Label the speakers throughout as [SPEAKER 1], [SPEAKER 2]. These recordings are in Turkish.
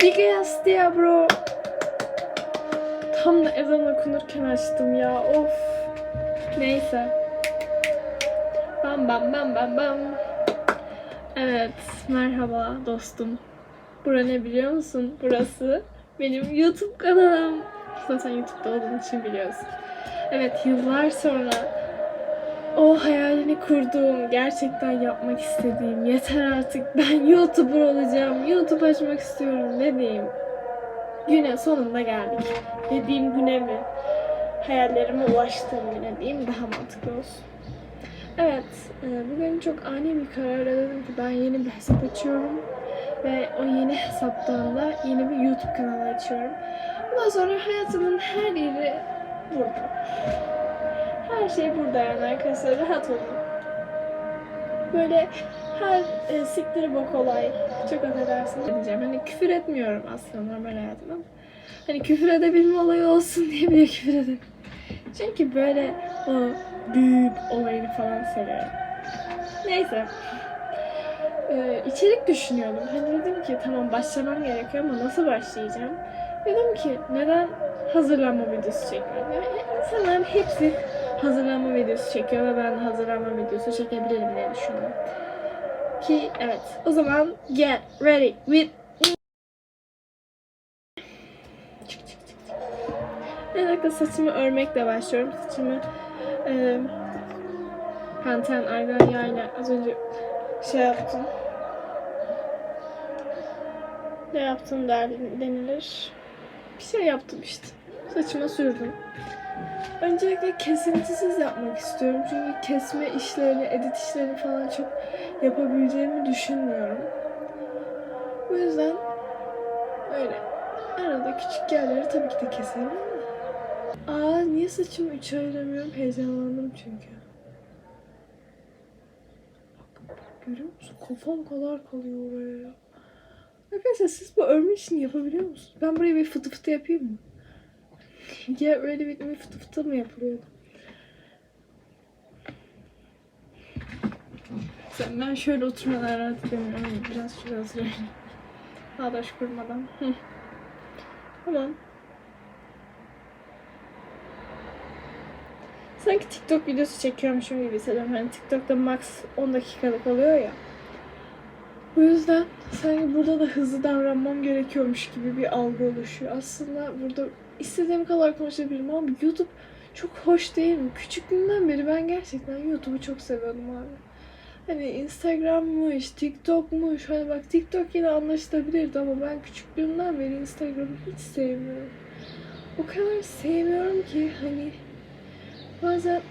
[SPEAKER 1] Biggest ya bro. Tam da ezan okunurken açtım ya. Of. Neyse. Bam bam bam bam bam. Evet, merhaba dostum. Bura ne biliyor musun? Burası benim YouTube kanalım. Zaten YouTube'da olduğum için biliyorsun. Evet, yıllar sonra o hayalini kurduğum, gerçekten yapmak istediğim, yeter artık ben YouTuber olacağım, YouTube açmak istiyorum dediğim güne sonunda geldik. Dediğim güne mi? Hayallerime ulaştığım güne diyeyim daha mantıklı olsun. Evet, e, bugün çok ani bir kararla dedim ki ben yeni bir hesap açıyorum. Ve o yeni hesaptan da yeni bir YouTube kanalı açıyorum. Bundan sonra hayatımın her yeri burada. Her şey burada yani arkadaşlar, rahat olun. Böyle her e, siktiri bok olay, çok affedersin diyeceğim. Hani küfür etmiyorum aslında normal hayatımda. Hani küfür edebilme olayı olsun diye bile küfür ederim. Çünkü böyle o büyük olayını falan seviyorum. Neyse. Ee, içerik düşünüyordum. Hani dedim ki tamam başlamam gerekiyor ama nasıl başlayacağım? Dedim ki neden hazırlanma videosu çekmiyorum? Yani insanların hepsi hazırlanma videosu çekiyor ve ben hazırlanma videosu çekebilirim diye düşündüm. Ki evet o zaman get ready with. Bir dakika saçımı örmekle başlıyorum. Saçımı e, Pantene argan yağıyla az önce şey yaptım. Ne yaptım der, denilir. Bir şey yaptım işte. Saçıma sürdüm. Öncelikle kesintisiz yapmak istiyorum. Çünkü kesme işlerini, edit işlerini falan çok yapabileceğimi düşünmüyorum. Bu yüzden öyle. Arada küçük yerleri tabii ki de keserim ama. Aa niye saçımı üçe ayıramıyorum? Heyecanlandım çünkü. Bak, görüyor musun? Kafam kadar kalıyor oraya. ya. Arkadaşlar siz bu örme işini yapabiliyor musunuz? Ben buraya bir fıtı fıtı yapayım mı? Ya öyle bir, bir fıtı fıtı mı yapılıyordu? Sen ben şöyle oturmadan rahat edemiyorum. Biraz şuraya oturayım. Bağdaş kurmadan. Tamam. Sanki TikTok videosu çekiyormuşum gibi hissediyorum. Hani TikTok'ta max 10 dakikalık oluyor ya. Bu yüzden sanki burada da hızlı davranmam gerekiyormuş gibi bir algı oluşuyor. Aslında burada istediğim kadar konuşabilirim ama YouTube çok hoş değil mi? Küçüklüğümden beri ben gerçekten YouTube'u çok seviyordum abi. Hani Instagram'mış, TikTok'muş. Hani bak TikTok yine anlaşılabilirdi ama ben küçüklüğümden beri Instagram'ı hiç sevmiyorum. O kadar sevmiyorum ki hani bazen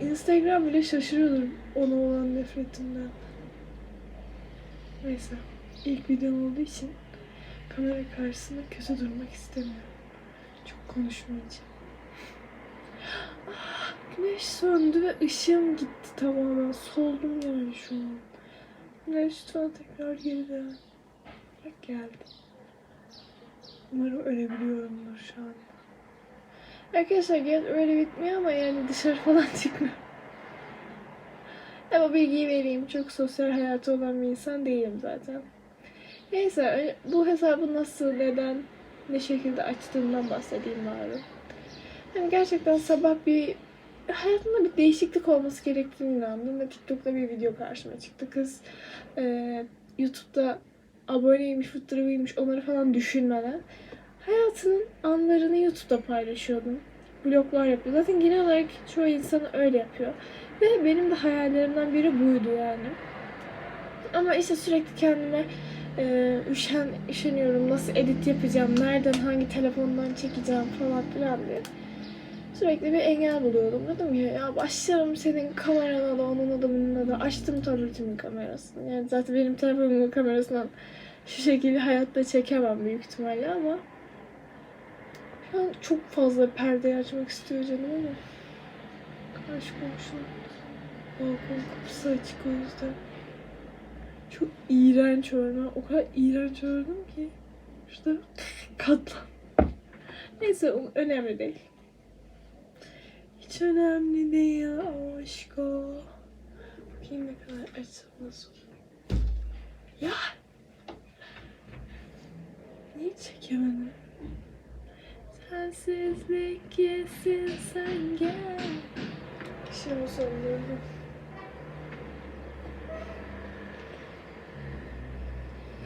[SPEAKER 1] Instagram bile şaşırıyorum ona olan nefretimden. Neyse. ilk videom olduğu için kamera karşısında kötü durmak istemiyorum. Çok konuşmayacağım. Güneş söndü ve ışığım gitti tamamen. Soldum yani şu an. Güneş lütfen tekrar geri dön. Bak geldi. Umarım ölebiliyorumdur şu an. Arkadaşlar get öyle bitmiyor ama yani dışarı falan çıkmıyor. Ama bilgiyi vereyim. Çok sosyal hayatı olan bir insan değilim zaten. Neyse bu hesabı nasıl, neden, ne şekilde açtığımdan bahsedeyim bari. Yani gerçekten sabah bir hayatımda bir değişiklik olması gerektiğini inandım ve TikTok'ta bir video karşıma çıktı. Kız e, YouTube'da aboneymiş, fıttırıymış onları falan düşünmeden hayatının anlarını YouTube'da paylaşıyordum. Vloglar yapıyor. Zaten genel olarak çoğu insan öyle yapıyor. Ve benim de hayallerimden biri buydu yani. Ama işte sürekli kendime e, üşen, üşeniyorum. Nasıl edit yapacağım, nereden, hangi telefondan çekeceğim falan filan diye. Sürekli bir engel buluyordum. Dedim ya, ya başlarım senin kamerana da, onun da, bunun da. Açtım tabletimin kamerasını. Yani zaten benim telefonumun kamerasından şu şekilde hayatta çekemem büyük ihtimalle ama şu an çok fazla perde açmak istiyor canım ama karşı komşunun balkon kapısı açık o yüzden. Çok iğrenç ördüm. O kadar iğrenç ördüm ki. Şurada katlan. Neyse önemli değil. Hiç önemli değil aşko. Bakayım ne kadar açsam nasıl. Ya! Niye çekemedim. Sensizlik yesin sen gel. Şimdi söylüyorum.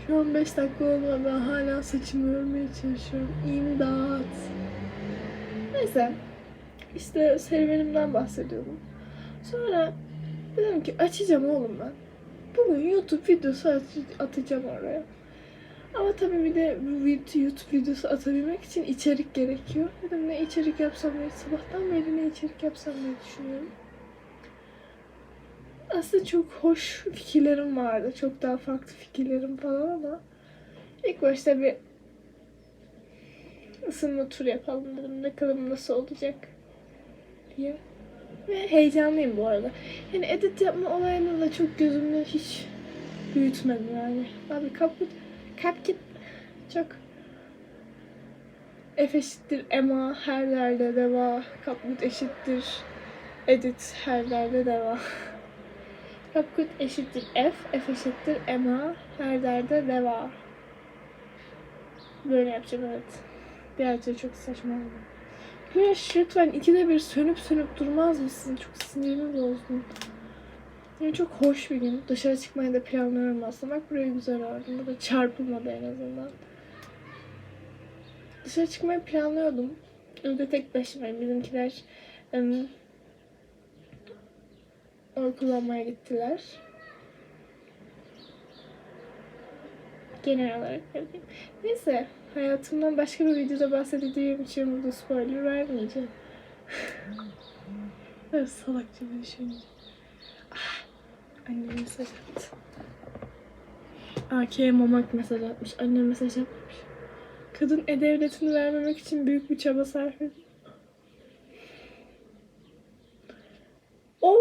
[SPEAKER 1] Şu an 5 dakika oldu hala saçımı örmeye çalışıyorum. İmdat. Neyse. İşte serüvenimden bahsediyordum. Sonra dedim ki açacağım oğlum ben. Bugün YouTube videosu at- atacağım oraya. Ama tabii bir de bu YouTube videosu atabilmek için içerik gerekiyor. Dedim ne içerik yapsam diye sabahtan beri ne içerik yapsam diye düşünüyorum. Aslında çok hoş fikirlerim vardı. Çok daha farklı fikirlerim falan ama ilk başta bir ısınma tur yapalım dedim. Bakalım nasıl olacak diye. Ve heyecanlıyım bu arada. Yani edit yapma olayını da çok gözümde hiç büyütmedim yani. Abi kaput, kapkit çok F eşittir Emma her yerde deva. Kaput eşittir edit her yerde deva. Kapkut eşittir F, F eşittir Emma her derde deva. Böyle yapacağım evet. Gerçi çok saçma oldu. Güneş lütfen ikide bir sönüp sönüp durmaz mısın? Çok sinirimi bozdun. Yani çok hoş bir gün. Dışarı çıkmayı da planlıyorum aslında. Bak buraya güzel ördüm. Burada çarpılmadı en azından. Dışarı çıkmayı planlıyordum. Evde tek başımayım. Bizimkiler oy kullanmaya gittiler. Genel olarak evdeyim. Neyse. Hayatımdan başka bir videoda bahsedeceğim için burada spoiler vermeyeceğim. Böyle salakça bir düşünce. Ah, annem mesaj attı. AK'ye mamak mesaj atmış. Annem mesaj atmış. Kadın e-devletini vermemek için büyük bir çaba sarf ediyor.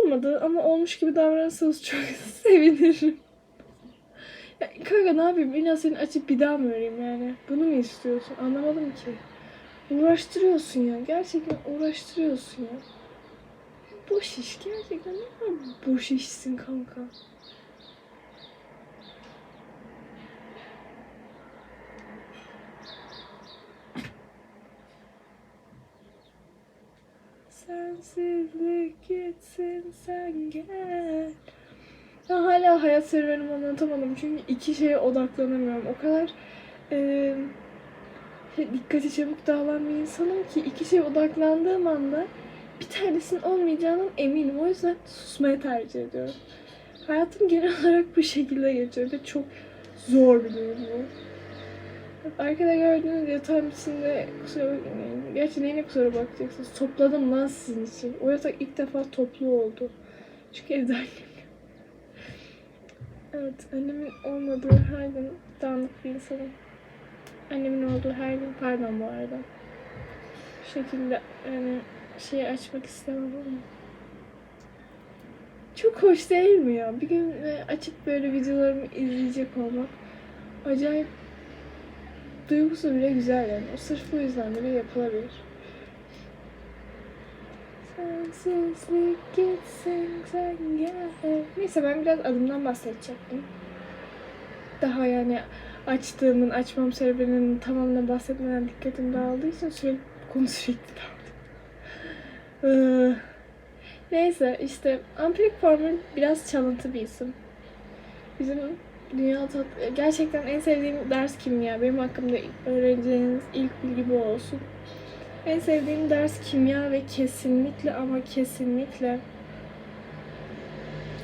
[SPEAKER 1] Olmadı ama olmuş gibi davranırsanız çok sevinirim. Ya kanka ne yapayım? İlla seni açıp bir daha mı öreyim yani? Bunu mu istiyorsun? Anlamadım ki. Uğraştırıyorsun ya. Gerçekten uğraştırıyorsun ya. Boş iş. Gerçekten ne kadar boş işsin kanka. Sensizlik gitsin sen gel. Ben hala hayat serüvenimi anlatamadım çünkü iki şeye odaklanamıyorum. O kadar e, dikkati çabuk dağılan bir insanım ki iki şeye odaklandığım anda bir tanesinin olmayacağından eminim. O yüzden susmayı tercih ediyorum. Hayatım genel olarak bu şekilde geçiyor ve çok zor bir durum bu. Arkada gördüğünüz yatağın içinde kusura bakmayın. Gerçi neyine kusura bakacaksınız. Topladım lan sizin için. O yatak ilk defa toplu oldu. Çünkü evde annem Evet, annemin olmadığı her gün dağınık bir insanım. Annemin olduğu her gün, pardon bu arada. Bu şekilde yani şeyi açmak istemem ama. Çok hoş değil mi ya? Bir gün e, açıp böyle videolarımı izleyecek olmak acayip duygusu bile güzel yani. O sırf bu yüzden bile yapılabilir. Sensizlik gitsin sen gel. Neyse ben biraz adımdan bahsedecektim. Daha yani açtığımın, açmam serüveninin tamamına bahsetmeden dikkatim dağıldığı için sürekli konu sürekli dağıldı. Ee, Neyse işte ampirik formül biraz çalıntı bir isim. Bizim dünya tat gerçekten en sevdiğim ders kimya. Benim hakkımda öğreneceğiniz ilk bilgi bu olsun. En sevdiğim ders kimya ve kesinlikle ama kesinlikle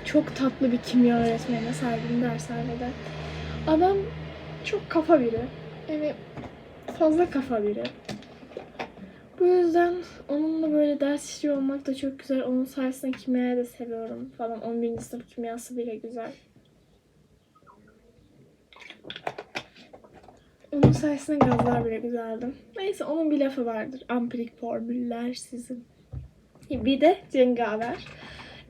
[SPEAKER 1] çok tatlı bir kimya öğretmenine sahibim dershanede. Adam çok kafa biri. Yani fazla kafa biri. Bu yüzden onunla böyle ders işliyor olmak da çok güzel. Onun sayesinde kimyayı da seviyorum falan. 11. sınıf kimyası bile güzel. Onun sayesinde gazlar bile güzeldi. Neyse onun bir lafı vardır. Ampirik formüller sizin. Bir de cengaver.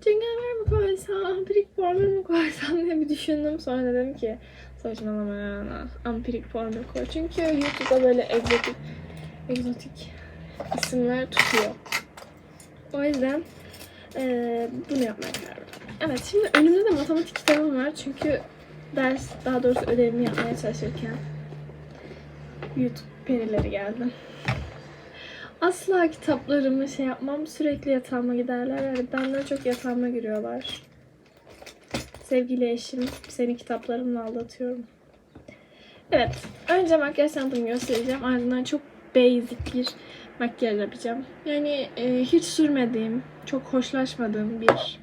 [SPEAKER 1] Cengaver mi koysam, ampirik formül mü koysam diye bir düşündüm. Sonra dedim ki saçmalama yani. Ampirik formül koy. Çünkü YouTube'da böyle egzotik, egzotik isimler tutuyor. O yüzden eee, bunu yapmaya karar verdim. Evet şimdi önümde de matematik kitabım var. Çünkü ders daha doğrusu ödevimi yapmaya çalışırken YouTube perileri geldi. Asla kitaplarımı şey yapmam. Sürekli yatağıma giderler. Yani benden çok yatağıma giriyorlar. Sevgili eşim, seni kitaplarımla aldatıyorum. Evet, önce makyaj çantamı göstereceğim. Ardından çok basic bir makyaj yapacağım. Yani e, hiç sürmediğim, çok hoşlaşmadığım bir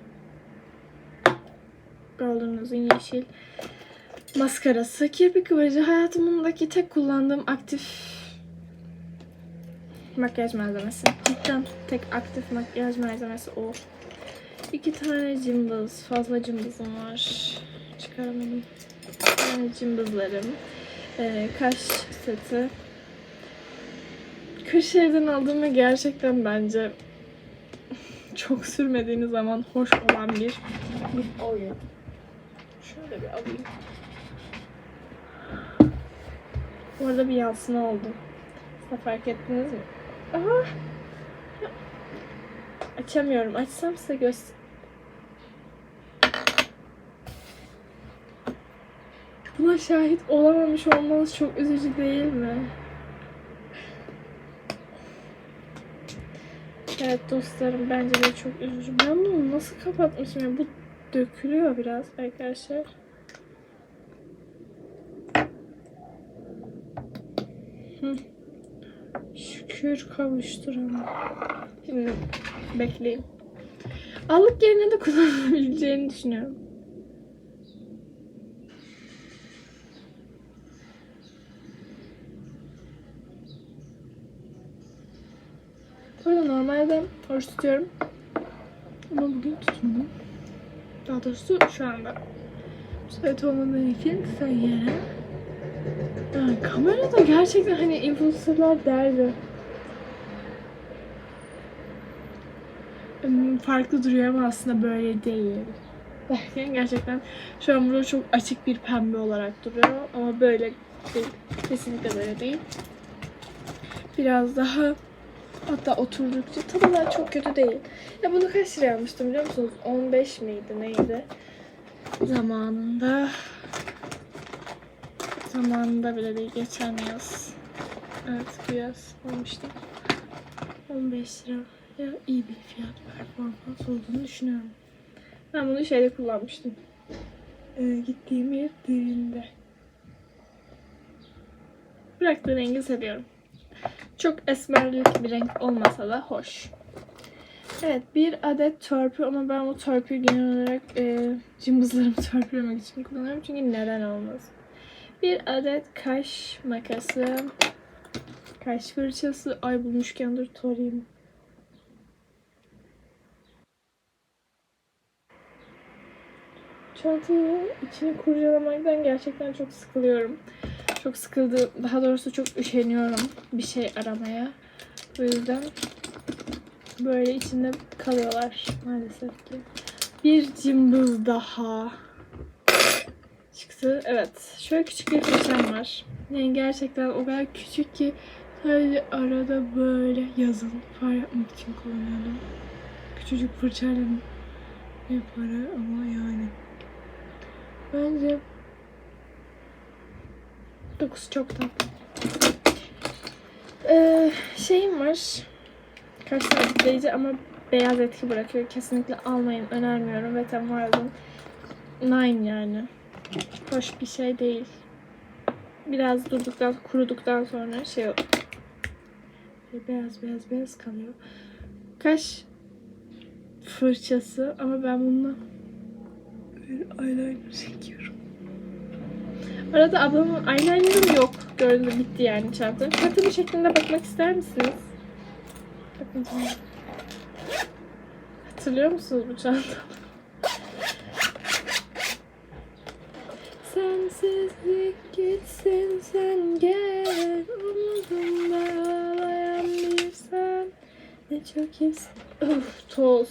[SPEAKER 1] Rose'un yeşil maskarası. Kirpik kıvırcı hayatımdaki tek kullandığım aktif makyaj malzemesi. Cidden tek aktif makyaj malzemesi o. İki tane cımbız. Fazla cımbızım var. Çıkaramadım. Yani cımbızlarım. Ee, kaş seti. Kırşehir'den aldığım ve gerçekten bence çok sürmediğiniz zaman hoş olan bir oyun. Şöyle bir alayım. Bu arada bir yansıma oldu. Siz fark ettiniz mi? Aha! Açamıyorum. Açsam size göster... Buna şahit olamamış olmanız çok üzücü değil mi? Evet dostlarım bence de çok üzücü. Ben bunu nasıl kapatmışım ya? Bu dökülüyor biraz arkadaşlar. Şükür kavuşturana. Şimdi bekleyin. Allık yerine de kullanılabileceğini düşünüyorum. Bu arada normalde oruç tutuyorum. Ama bugün tutmadım. Daha doğrusu şu anda. Müsait olmadığı için sen yere. Yani kamerada gerçekten hani influencerlar derdi. Farklı duruyor ama aslında böyle değil. Derken gerçekten şu an burada çok açık bir pembe olarak duruyor ama böyle değil. Kesinlikle böyle değil. Biraz daha hatta oturdukça tadı da çok kötü değil. Ya bunu kaç liraya almıştım biliyor musunuz? 15 miydi neydi? Zamanında Zamanında bile değil, geçen yaz. Evet, bu yaz almıştım. 15 lira. İyi bir fiyat performans olduğunu düşünüyorum. Ben bunu şeyde kullanmıştım. Ee, gittiğim yer derinde. Bıraktığı rengi seviyorum. Çok esmerlik bir renk olmasa da hoş. Evet bir adet törpü ama ben bu törpüyü genel olarak e, cımbızlarımı törpülemek için kullanıyorum. Çünkü neden olmasın. Bir adet kaş makası. Kaş fırçası. Ay bulmuşken dur tarayayım. Çantayı içini kurcalamaktan gerçekten çok sıkılıyorum. Çok sıkıldı. Daha doğrusu çok üşeniyorum bir şey aramaya. O yüzden böyle içinde kalıyorlar maalesef ki. Bir cımbız daha çıktı. Evet. Şöyle küçük bir fırçam var. Yani gerçekten o kadar küçük ki sadece arada böyle yazın far yapmak için kullanıyordum. Küçücük fırçayla para ama yani. Bence dokusu çok tatlı. Ee, şeyim var. Kaş sabitleyici ama beyaz etki bırakıyor. Kesinlikle almayın. Önermiyorum. Ve Warden Nine yani hoş bir şey değil. Biraz durduktan, kuruduktan sonra şey. Böyle Beyaz beyaz beyaz kalıyor. Kaş fırçası ama ben bununla böyle eyeliner çekiyorum. Arada ablamın eyeliner'ım yok. Gördüğünüz bitti yani çantam. Çantamın şeklinde bakmak ister misiniz? Bakın. Hatırlıyor musunuz bu çantayı? Sensizlik gitsin sen gel Umudumda ağlayan bir sen Ne çok his Uf toz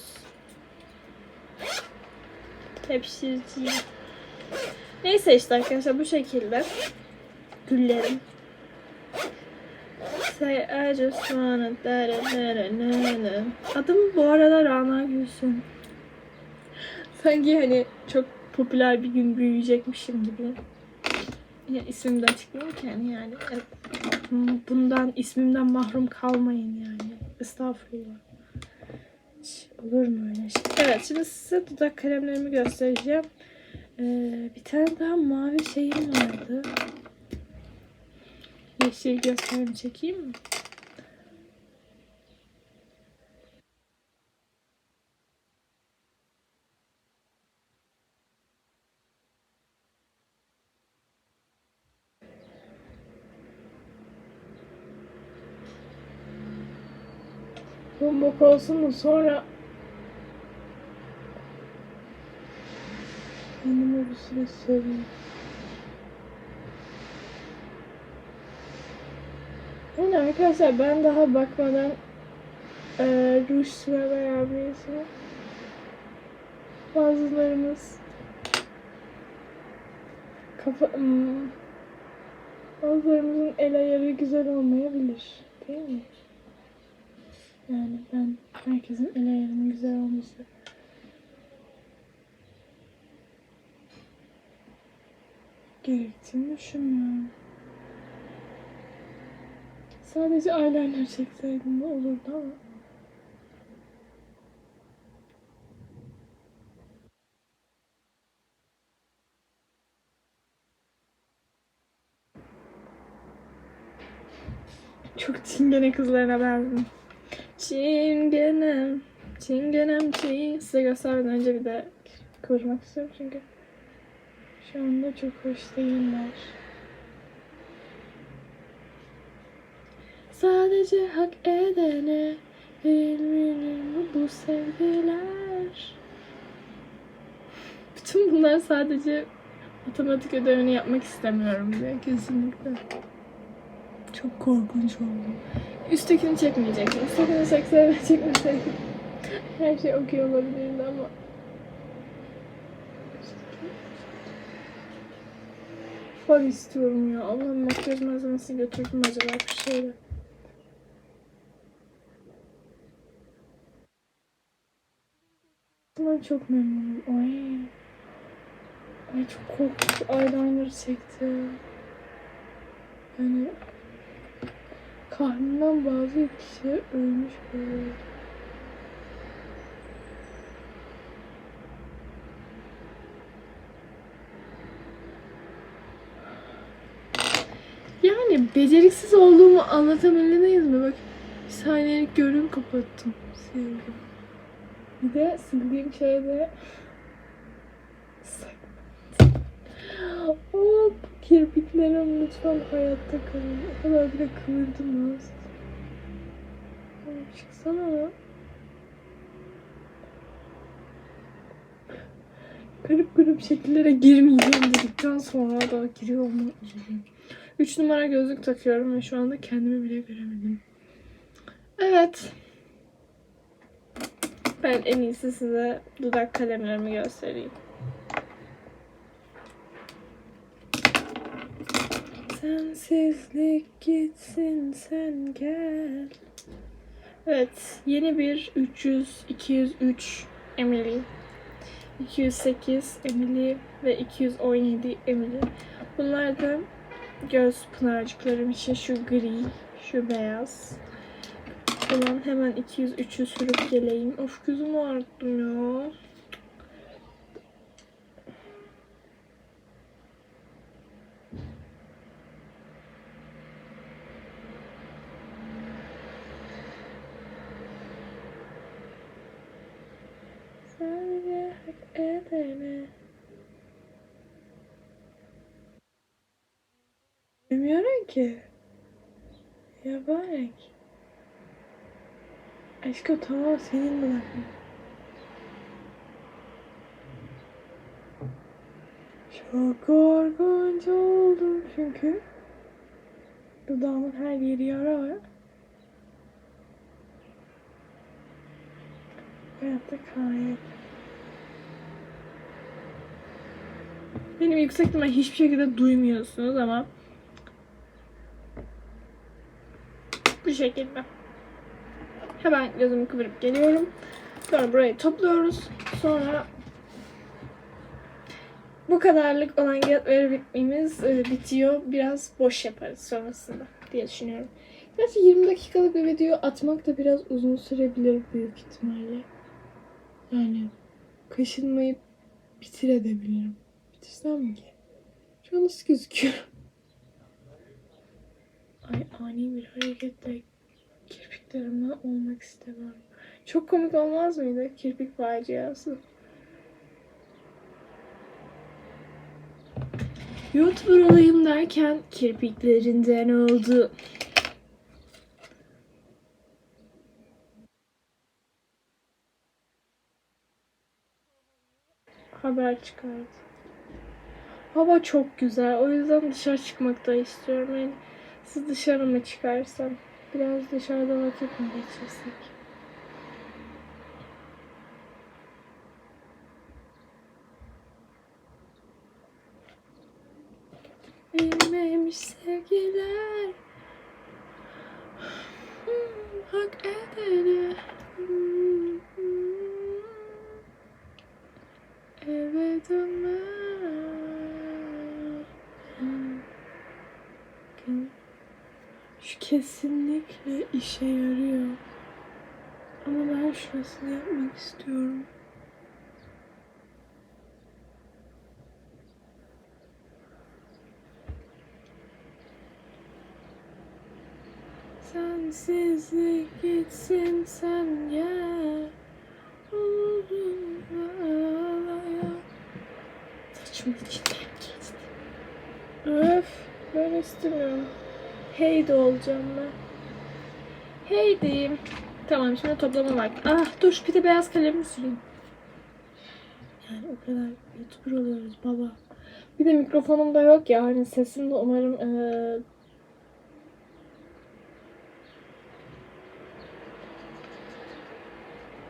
[SPEAKER 1] Tepşirci Neyse işte arkadaşlar bu şekilde Güllerim Say I just wanna da da da da da. Adım bu arada Rana Gülsün. Sanki hani çok popüler bir gün büyüyecekmişim gibi. Ya ismimi de açıklayayım ki yani. yani. Bundan ismimden mahrum kalmayın yani. Estağfurullah. Hiç Olur mu öyle şey? Evet şimdi size dudak kalemlerimi göstereceğim. Ee, bir tane daha mavi şeyim vardı. Yeşil gösterimi çekeyim mi? Bombok olsun mu sonra kendime bir süre söyleyeyim. Yani arkadaşlar ben daha bakmadan e, ruj süremeye birisi. Bazılarımız kafa hmm, bazılarımızın el ayarı güzel olmayabilir. Değil mi? Yani ben herkesin el ayarının güzel olması gerektiğini düşünmüyorum. Sadece eyeliner çekseydim de olurdu ama. Çok çingene kızlarına benzedim. Çingenem, çingenem çin. Size göstermeden önce bir de kıvırmak istiyorum çünkü şu anda çok hoş değiller. Sadece hak edene verilir mi bu sevgiler? Bütün bunlar sadece matematik ödevini yapmak istemiyorum diye kesinlikle. Çok korkunç oldu. Üsttekini çekmeyecektim. Üsttekini çekseydim çekmeseydim. Her şey okey olabilirdi ama. Far istiyorum ya. Allah'ım makyaj malzemesi götürdüm acaba bir şeyle. Ben çok memnunum. Ay. Ay çok korkunç eyeliner çekti. Yani Karnından bazı kişi ölmüş böyle. Yani beceriksiz olduğumu anlatabildiniz mi? Bak bir saniyelik görün kapattım. Sevgilim. Bir de sildiğim şeyde Hop kirpiklerim lütfen hayatta kalın. O kadar bile kıvırdım az. Çıksana. Garip garip şekillere girmeyeceğim dedikten sonra da giriyor mu? 3 numara gözlük takıyorum ve şu anda kendimi bile göremedim. Evet. Ben en iyisi size dudak kalemlerimi göstereyim. Sensizlik gitsin sen gel. Evet, yeni bir 300, 203 Emily, 208 Emily ve 217 Emily. Bunlar da göz pınarcıklarım için şu gri, şu beyaz. Tamam hemen 203'ü sürüp geleyim. Of gözümü ağrıttım ya. Sadece hak edene. Bilmiyorum ki. Yabarak. Aşkım tamam senin bırakma. Çok korkunç oldum çünkü dudağımın her yeri yara var. Hayatta gayet. Benim yüksek hiçbir şekilde duymuyorsunuz ama bu şekilde. Hemen gözümü kıvırıp geliyorum. Sonra burayı topluyoruz. Sonra bu kadarlık olan get verebilmemiz e, bitiyor. Biraz boş yaparız sonrasında diye düşünüyorum. Gerçi 20 dakikalık bir video atmak da biraz uzun sürebilir büyük ihtimalle. Yani kaşınmayı bitirebilirim. Bitirsem mi ki? Şu an nasıl gözüküyor? Ay ani bir hareketle kirpiklerimden olmak istemem. Çok komik olmaz mıydı? Kirpik faciası. YouTuber olayım derken kirpiklerinden oldu. Haber çıkardı. Hava çok güzel. O yüzden dışarı çıkmak da istiyorum. Yani siz dışarı mı çıkarsam? Biraz dışarıda vakit mi geçirsek? Bilmemiş sevgiler Hmm, Hak edene Hmm, Eve dönme Şu kesinlikle işe yarıyor. Ama ben şurasını yapmak istiyorum. Sensizlik gitsin sen gel. Saçımın içinden geçti. Öf, ben istemiyorum. Hey de olacağım ben. Hey diyeyim. Tamam şimdi toplama bak. Ah dur bir de beyaz kalemi süreyim. Yani o kadar youtuber oluyoruz baba. Bir de mikrofonum da yok ya hani sesim de umarım eee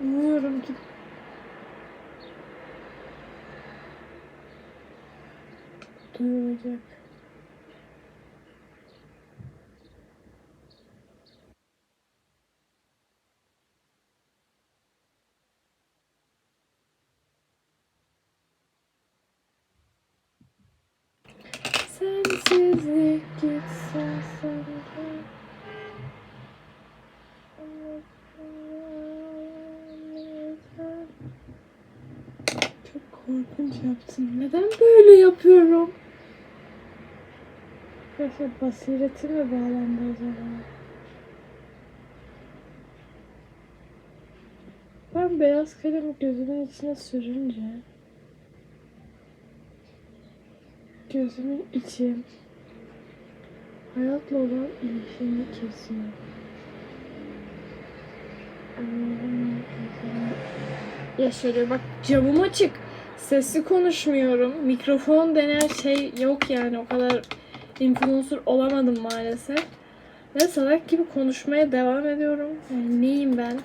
[SPEAKER 1] Umuyorum ki duyulacak. Sensizlik gitsin sen gel. Çok korkunç yaptım. Neden böyle yapıyorum? Arkadaşlar basiretim mi bağlandı acaba? Ben beyaz kalemi gözümün içine sürünce gözümün içi hayatla olan ilişkimi kesiyor. Yaşarıyor. Bak camım açık. Sesli konuşmuyorum. Mikrofon denen şey yok yani. O kadar influencer olamadım maalesef. Ve salak gibi konuşmaya devam ediyorum. Yani neyim ben?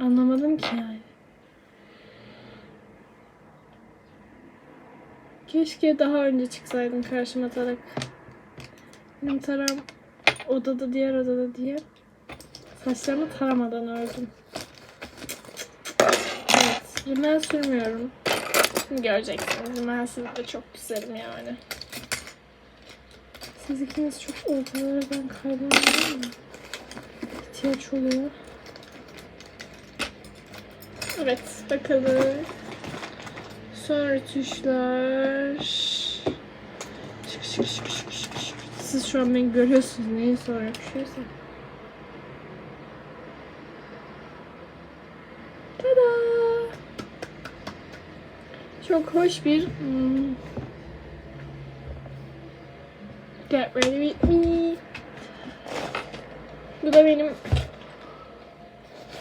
[SPEAKER 1] Anlamadım ki yani. Keşke daha önce çıksaydın karşıma tarak. Benim taram odada diğer odada diye. Saçlarımı taramadan ördüm. Evet. Rimel sürmüyorum. Şimdi göreceksiniz. Rimelsiz de çok güzelim yani. Siz ikiniz çok ortalardan kaybolmuyor mu? İhtiyaç oluyor. Evet. Bakalım. Son rütuşlar. Şık şık şık şık şık şık. Siz şu an beni görüyorsunuz. Neyi sonra yapışıyorsa. Tada! Çok hoş bir hmm, Get ready with me. Bu da benim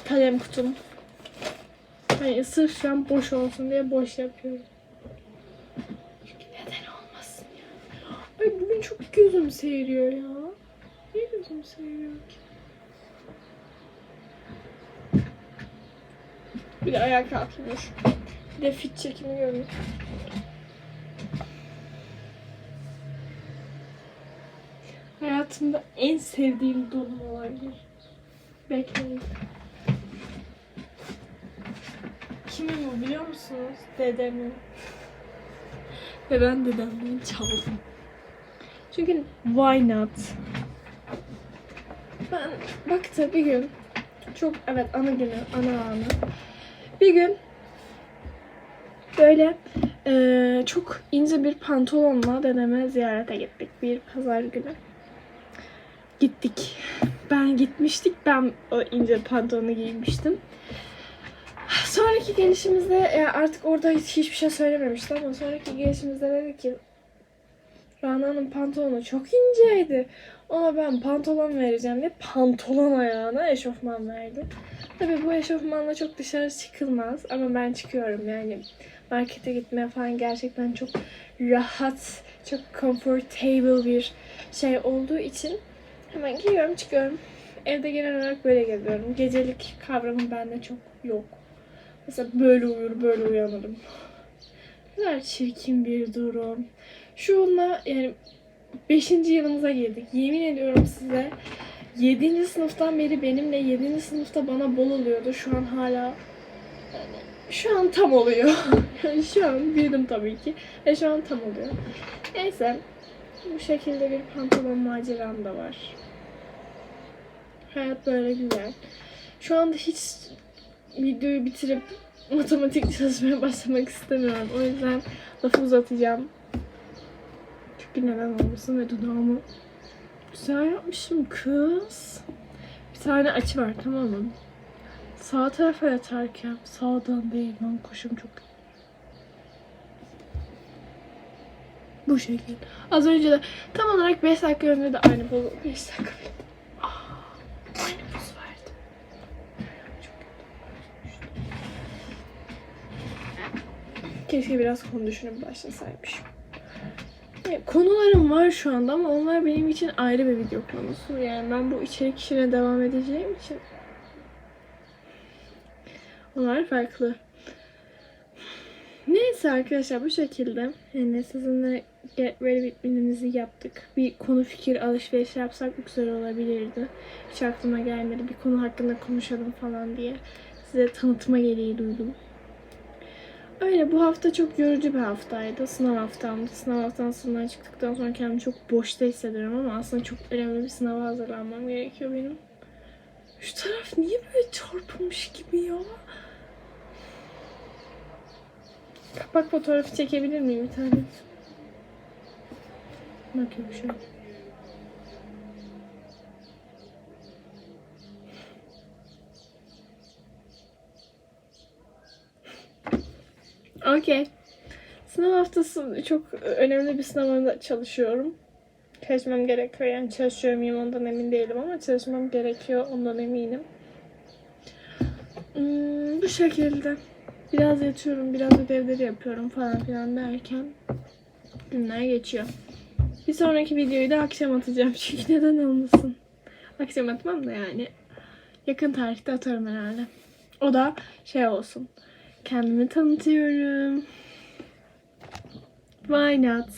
[SPEAKER 1] kalem kutum. Hani sırf şu an boş olsun diye boş yapıyorum. Çünkü neden olmasın ya? Ay bugün çok gözüm seyiriyor ya. Niye gözüm seyiriyor ki? Bir de ayağa kalkayım dur. Bir de fit çekimi görün. Hayatımda en sevdiğim donum. Bekleyin. Kimin bu biliyor musunuz? Dedemin. Ve ben dedemden çaldım. Çünkü why not? Ben baktı bir gün çok evet ana günü, ana anı. Bir gün böyle eee, çok ince bir pantolonla dedeme ziyarete gittik bir pazar günü. Gittik. Ben gitmiştik. Ben o ince pantolonu giymiştim. Sonraki gelişimizde ya artık orada hiç hiçbir şey söylememişti ama sonraki gelişimizde dedi ki Rana'nın pantolonu çok inceydi. Ona ben pantolon vereceğim diye pantolon ayağına eşofman verdi. Tabii bu eşofmanla çok dışarı çıkılmaz ama ben çıkıyorum yani markete gitmeye falan gerçekten çok rahat, çok comfortable bir şey olduğu için hemen giyiyorum çıkıyorum. Evde genel olarak böyle geziyorum. Gecelik kavramı bende çok yok. Mesela böyle uyur, böyle uyanırım. Ne kadar çirkin bir durum. Şunla yani 5. yılımıza girdik. Yemin ediyorum size 7. sınıftan beri benimle 7. sınıfta bana bol oluyordu. Şu an hala yani şu an tam oluyor. yani şu an büyüdüm tabii ki. Ve şu an tam oluyor. Neyse. Bu şekilde bir pantolon maceram da var. Hayat böyle güzel. Şu anda hiç videoyu bitirip matematik çalışmaya başlamak istemiyorum. O yüzden lafı uzatacağım. Çünkü neden olmasın ve dudağımı güzel yapmışım kız. Bir tane açı var tamam mı? Sağ tarafa yatarken sağdan değil ben koşum çok bu şekil. Az önce de tam olarak 5 dakika önce de aynı pozu 5 dakika Ah, aynı pozu verdim. Keşke biraz konu düşünüp başlasaymışım. Yani konularım var şu anda ama onlar benim için ayrı bir video konusu. Yani ben bu içerik işine devam edeceğim için onlar farklı. Neyse arkadaşlar bu şekilde yani sizinle Get Ready With Me'imizi yaptık. Bir konu fikir alışverişi yapsak güzel olabilirdi. Hiç aklıma gelmedi. Bir konu hakkında konuşalım falan diye. Size tanıtma gereği duydum. Öyle bu hafta çok yorucu bir haftaydı. Sınav haftamdı. Sınav haftasından çıktıktan sonra kendimi çok boşta hissediyorum ama aslında çok önemli bir sınava hazırlanmam gerekiyor benim. Şu taraf niye böyle çarpılmış gibi ya? Kapak fotoğrafı çekebilir miyim bir tane? Bakayım şöyle. Okey. Sınav haftası çok önemli bir sınavda çalışıyorum. Çalışmam gerekiyor. Yani çalışıyor muyum ondan emin değilim ama çalışmam gerekiyor ondan eminim. Hmm, bu şekilde. Biraz yatıyorum, biraz ödevleri yapıyorum falan filan derken günler geçiyor. Bir sonraki videoyu da akşam atacağım çünkü neden olmasın. Akşam atmam da yani yakın tarihte atarım herhalde. O da şey olsun. Kendimi tanıtıyorum. Why not?